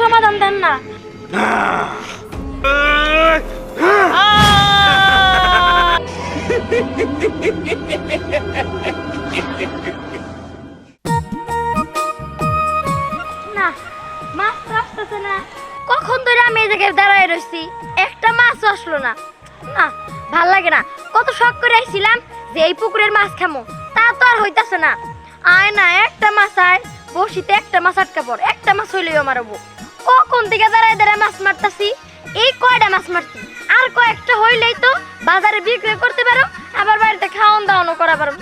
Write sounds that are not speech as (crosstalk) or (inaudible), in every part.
সমাধান দেন না। কখন ধরে আমি এই জায়গায় দাঁড়ায় রয়েছি একটা মাছ আসলো না। না, ভালো লাগে না। কত শখ করে আইছিলাম যে এই পুকুরের মাছ খামো। তা তো আর হইতাছে না। আয় না, একটা মাছ আয়। বসিতে একটা মাছ আটকা পড়। একটা মাছ হইলেও মারবো কখন থেকে দাঁড়ায় দাঁড়ায় মাছ মারতাছি? এই কয়টা মাছ মারছি? আর কয়েকটা হইলেই তো বাজারে বিক্রি করতে পারো আবার বাড়িতে খাওয়ান দাওয়ানো করা পারো।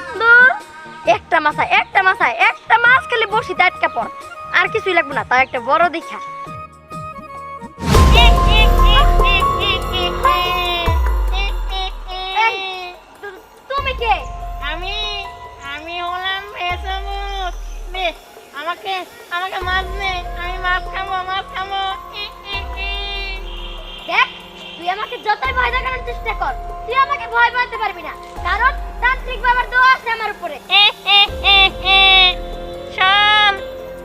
একটা মাছ আয়, একটা মাছ আয়, একটা মাছ খালি বসিতে আটকা পড়। আর কিছুই লাগবে না তাও একটা বড় দেখা তুমি কে? আমি আমি আমাকে আমাকে মাছ নে আমি মাছ খাব মাছ। দেখ, তুই আমাকে যতই ভয় দেখানোর চেষ্টা কর, তুই আমাকে ভয় পাইতে পারবি না। কারণ তান্ত্রিক বাবার দোয়া আছে আমার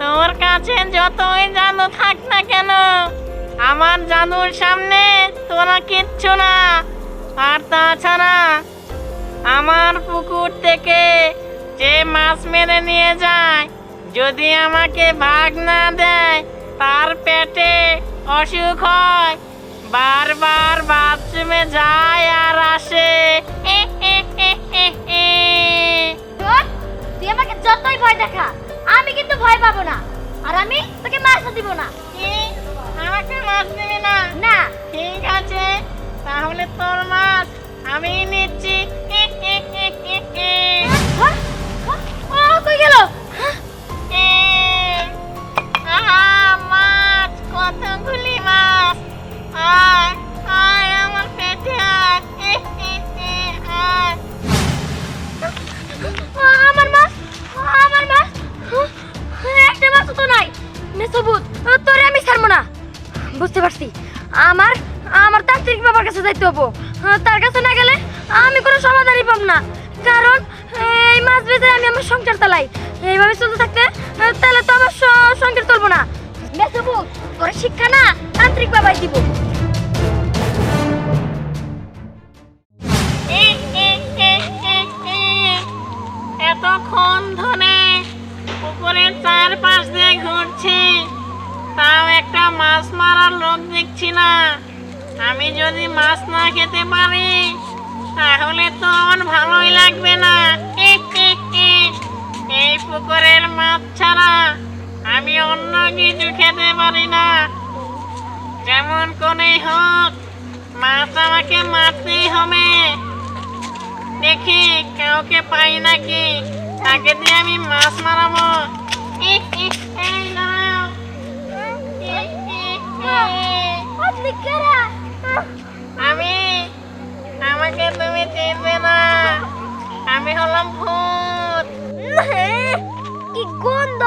তোর কাছে যতই জাদু থাক না কেন, আমার জাদুর সামনে তোরা কিচ্ছু না। আর তাছাড়া আমার পুকুর থেকে যে মাছ মেরে নিয়ে যায় যদি আমাকে ভাগ না দেয় তার পেটে অসুখ হয়। বারবার বাথরুমে যায় আর আসে। তুই আমাকে যতই ভয় দেখা আমি কিন্তু ভয় পাবো না। আর আমি তোকে মাছও দিব না। আমাকে মাছ দিবি না? না। ঠিক আছে তাহলে তোর মাছ আমি নিচ্ছি। কই গেল? মাছ কতগুলি মাছ আয় আয় আমার পেটে আমার মাছ আমার মাছ একটা মাছ তো নাই। নে সবুজ আমি ছাড়বো না। বুঝতে পারছি। আমার আমার তান্ত্রিক বাবার কাছে যাইতে হব। তার কাছে না গেলে আমি কোনো সমাধানই পাব না। কারণ, এই মাছ বেচে আমি আমার সংসার চালাই। এইভাবে চলতে থাকতে তাহলে তো আমার সংসার চলবো না। নে তোর শিক্ষা না, তান্ত্রিক বাবাই দিব। এতক্ষণ ধরে পুকুরের চারপাশ দিয়ে ঘুরছি, তাও একটা মাছ মারার লোক দেখছি না আমি যদি মাছ না খেতে পারি, তাহলে তো আমার ভালোই লাগবে না। এই পুকুরের মাছ ছাড়া আমি অন্য কিছু খেতে পারি না। যেমন করেই হোক, মাছ আমাকে মারতেই হবে। দেখি কাউকে পাই নাকি? তাকে দিয়ে আমি মাছ মারাবো। আমি, আমাকে তুমি চিনবে না। আমি হলাম ভূত। কি গন্ধ।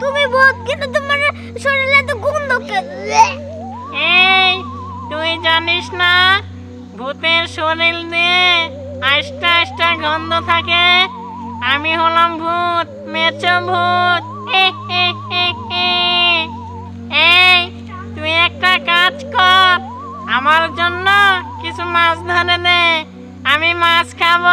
তুমি বহুত কিন্তু তোমার শরীরে তো গন্ধ এই তুই জানিস না ভূতের শরীর দিয়ে আষ্টা আষ্টা গন্ধ থাকে? আমি হলাম ভূত মেচ ভূত। এই তুই একটা কাজ কর আমার জন্য কিছু মাছ ধরে দে আমি মাছ খাব।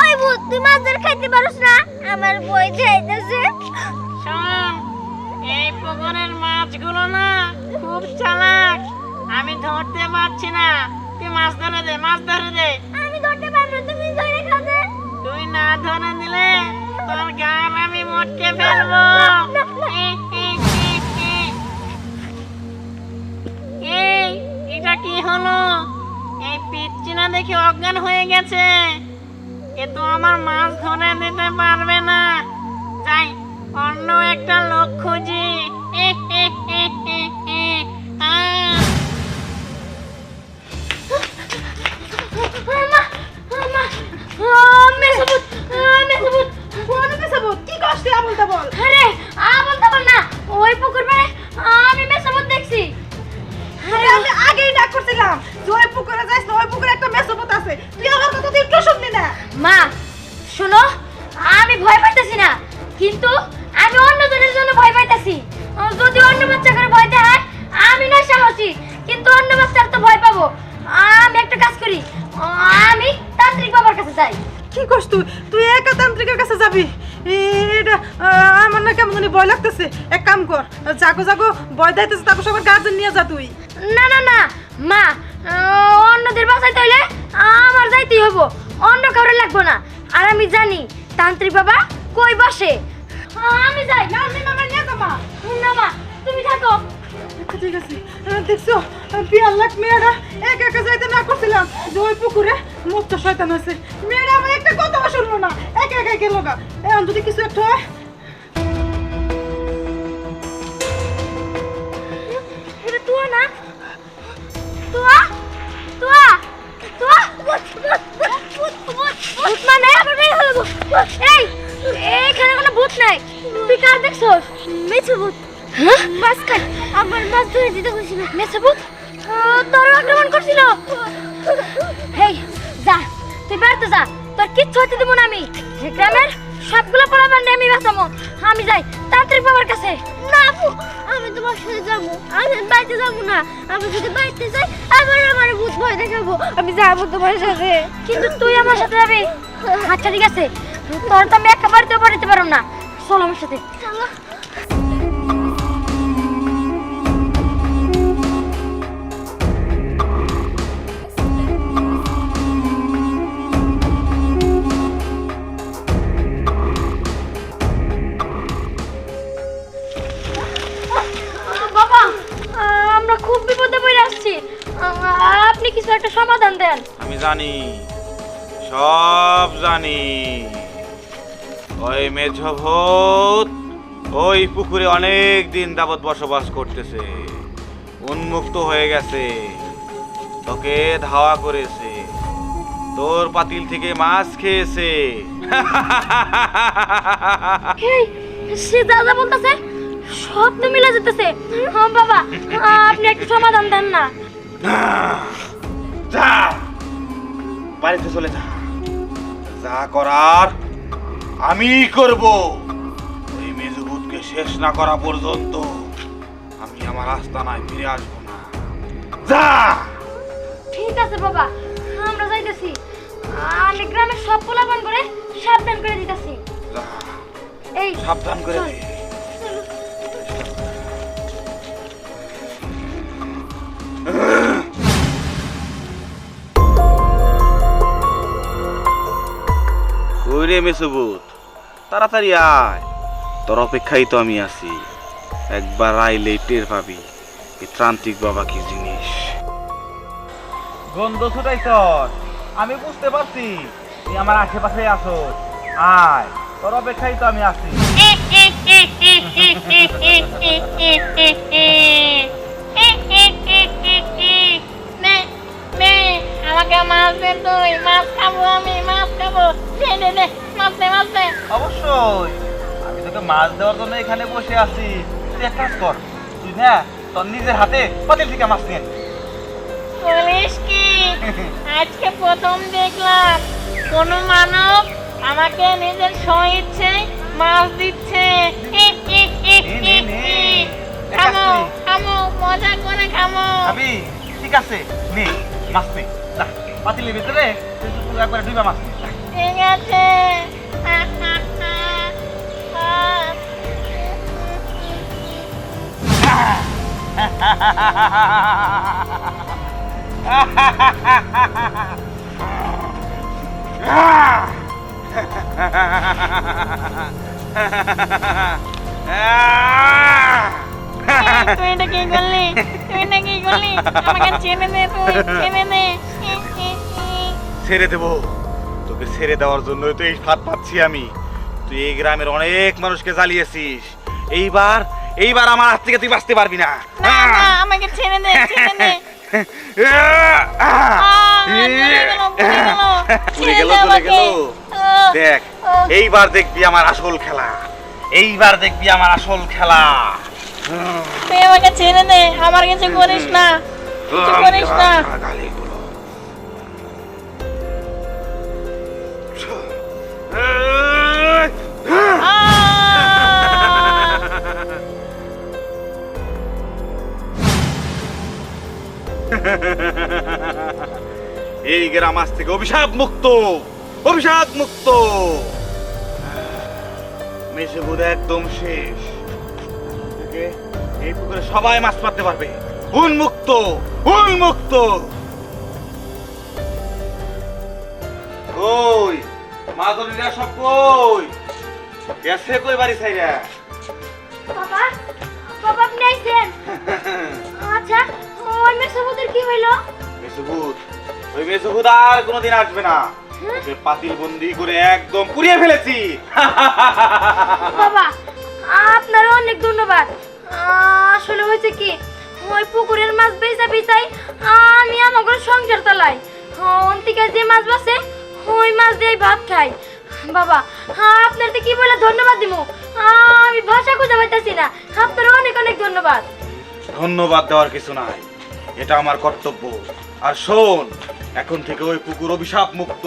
ওই ভূত তুই মাছ ধরে খাইতে পারোস না? আমার বই খাইতেছে শোন এই পুকুরের মাছগুলো না খুব চালাক। আমি ধরতে পারছি না। তুই মাছ ধরে দে মাছ ধরে দে। আমি ধরতে পারব তুমি ধরে খাবে তুই না ধরে দিলে তোর গান আমি মটকে ফেলব। এই এটা কি হলো? এই পিচ্ছি না দেখে অজ্ঞান হয়ে গেছে। এ তো আমার মাছ ধরে দিতে পারবে না। যাই অন্য একটা লোক খুঁজি। আগেই না করছিলাম যে ওই পুকুরে যাইস ওই পুকুরে একটা মেসাবুত আছে। তুই মা শোনো আমি ভয় পাইতেছি না কিন্তু আমি অন্যজনের জন্য ভয় পাইতাছি। যদি অন্য বাচ্চা করে ভয় দেয় আমি না সাহসী কিন্তু অন্য বাচ্চার তো ভয় পাবো। আমি একটা কাজ করি আমি তান্ত্রিক বাবার কাছে যাই। কি করছ তুই? তুই একা তান্ত্রিকের কাছে যাবি? এটা আমার না কেমন জানি ভয় লাগতেছে। এক কাম কর জাগো জাগো ভয় দিতেছে তারপর সবার গার্জেন নিয়ে যা তুই। না না না মা অন্যদের বাসায় তাইলে আমার যাইতেই হব কারও লাগবো না। আর আমি জানি তান্ত্রিক বাবা কই বসে? আহ, আমি যাই। আমি না নিয়ে যাও মা না মা তুমি থাকো। আচ্ছা, ঠিক আছে। দেখছ বিয়ার লাখ মেয়েরা এক একা যাইতে না করছিলাম। যে ওই পুকুরে মুক্ত শয়তান আছে মেয়েরা আমার একটা কথা শুনব না। একা একা গেল গা। এখন যদি কিছু একটা হয় ভূত নাই। তুই কার দেখছস? মেছো ভূত। হ্যাঁ? মাছ খাই আমার মাছ ধরে দিতে কইছিল মেছো ভূত? তোর আক্রমণ করছিল? হেই যা তুই বেরতে যা। তোর কিচ্ছু হতে দেবো না আমি। গ্রামের সবগুলো পোলাপান আমি বাঁচাবো আমি যাই তান্ত্রিক বাবার কাছে। না আপু আমি তোমার সাথে যাব। আমি বাড়িতে যাব না। আমি যদি বাড়িতে যাই আবার আমার ভূত ভয় দেখাবো। আমি যাব তোমার সাথে। কিন্তু তুই আমার সাথে যাবি। আচ্ছা ঠিক আছে। তোর তো আমি একা বাড়িতে পারো না। চল আমার সাথে। বাবা আমরা খুব বিপদে পড়ে আসছি। আপনি কিছু একটা সমাধান দেন। আমি জানি সব জানি। ওই মেঝভূত ওই পুকুরে অনেক দিন যাবৎ বসবাস করতেছে। উন্মুক্ত হয়ে গেছে। তোকে ধাওয়া করেছে। তোর পাতিল থেকে মাছ খেয়েছে। সে যা বলতেছে সব তো মিলে যেতেছে। হ্যাঁ বাবা আপনি একটা সমাধান দেন না যা বাড়িতে চলে যা। যা করার আমি করব। ওই মেজবুতকে শেষ না করা পর্যন্ত আমি আমার আস্তানায় ফিরে আসব না। যা! ঠিক আছে বাবা আমরা যাইতেছি। আমি গ্রামের সব পোলাপান করে সাবধান করে দিতেছি। এই সাবধান করে চল। রে মেসুবুত তাড়াতাড়ি আয়। তোর অপেক্ষাই তো আমি আছি। একবার আইলেই টের পাবি এই ত্রান্তিক বাবা কি জিনিস। গন্ধ ছুটাইছ আমি বুঝতে পারছি। তুই আমার আশেপাশে আছো আয় তোর অপেক্ষায় তো আমি আছি। আমাকে মাছ দে তুই মাছ খাব আমি মাছ খাব। দে দে মাছ দে অবশ্যই। আমি তোকে মাছ দেওয়ার জন্য এখানে বসে আছি। তুই এক কাজ কর। তুই না তোর নিজের হাতে পাতিল থেকে মাছ নিয়ে বলিস কি? আজকে প্রথম দেখলাম। কোনো মানব আমাকে নিজের স্বইচ্ছে মাছ দিচ্ছে। নে, নে। খামো খামো মজা করে খামো। খাবি ঠিক আছে নে মাছ নে। পাতিলের ভিতরে তুই একবার দুইবার মাছ নে। ঠিক আছে তুই এটা কি করলি তুই এটা কি করলি আমাকে ছেড়ে দে তুই ছেড়ে দে ছেড়ে দেব তোকে ছেড়ে দেওয়ার জন্যই তো এই ফাঁদ পাচ্ছি আমি। তুই এই গ্রামের অনেক মানুষকে জ্বালিয়েছিস। এইবার এইবার আমার হাত থেকে তুই বাঁচতে পারবি না। না না আমাকে ছেড়ে দে ছেড়ে দে। পুড়ে গেল চলে গেল। দেখ এইবার দেখবি আমার আসল খেলা। এইবার দেখবি আমার আসল খেলা। তুই আমাকে ছেড়ে দে আমার কিছু করিস না। কিছু করিস না। (laughs) এই গ্রাম আজ থেকে অভিশাপ মুক্ত অভিশাপ মুক্ত। মেসে বোধ একদম শেষ। এই পুকুরে সবাই মাছ মারতে পারবে। উন্মুক্ত উন্মুক্ত ওই মাদুরিরা সব কই? গেছে কই বাড়ি ছাইরা? বাবা বাবা আপনি আইছেন? (laughs) আচ্ছা ওই মেসুবুদের কি হইল? মেসুভূত ওই মেসুভূত আর কোনোদিন আসবে না। ওকে পাতিল বন্দি করে একদম পুড়িয়ে ফেলেছি। (laughs) বাবা আপনার অনেক ধন্যবাদ। আসলে হয়েছে কি ওই পুকুরের মাছ বেচা বেচাই আমি আমার সংসার চালাই। অন্তিকে যে মাছ বাসে ওই মাছ দিয়ে ভাত খাই। বাবা আপনার কি বলে ধন্যবাদ দিব আমি ভাষা খুঁজে পাইতেছি না। আপনার অনেক অনেক ধন্যবাদ। ধন্যবাদ দেওয়ার কিছু নাই। এটা আমার কর্তব্য। আর শোন, এখন থেকে ওই পুকুর অভিশাপ মুক্ত।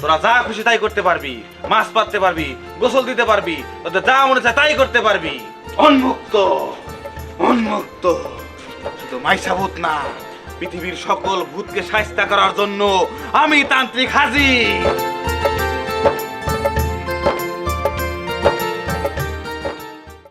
তোরা যা খুশি তাই করতে পারবি। মাছ পাততে পারবি, গোসল দিতে পারবি, তোদের যা মনে চায় তাই করতে পারবি। উন্মুক্ত উন্মুক্ত শুধু মাইসা ভূত না। পৃথিবীর সকল ভূতকে সাহিত্য করার জন্য আমি তান্ত্রিক হাজির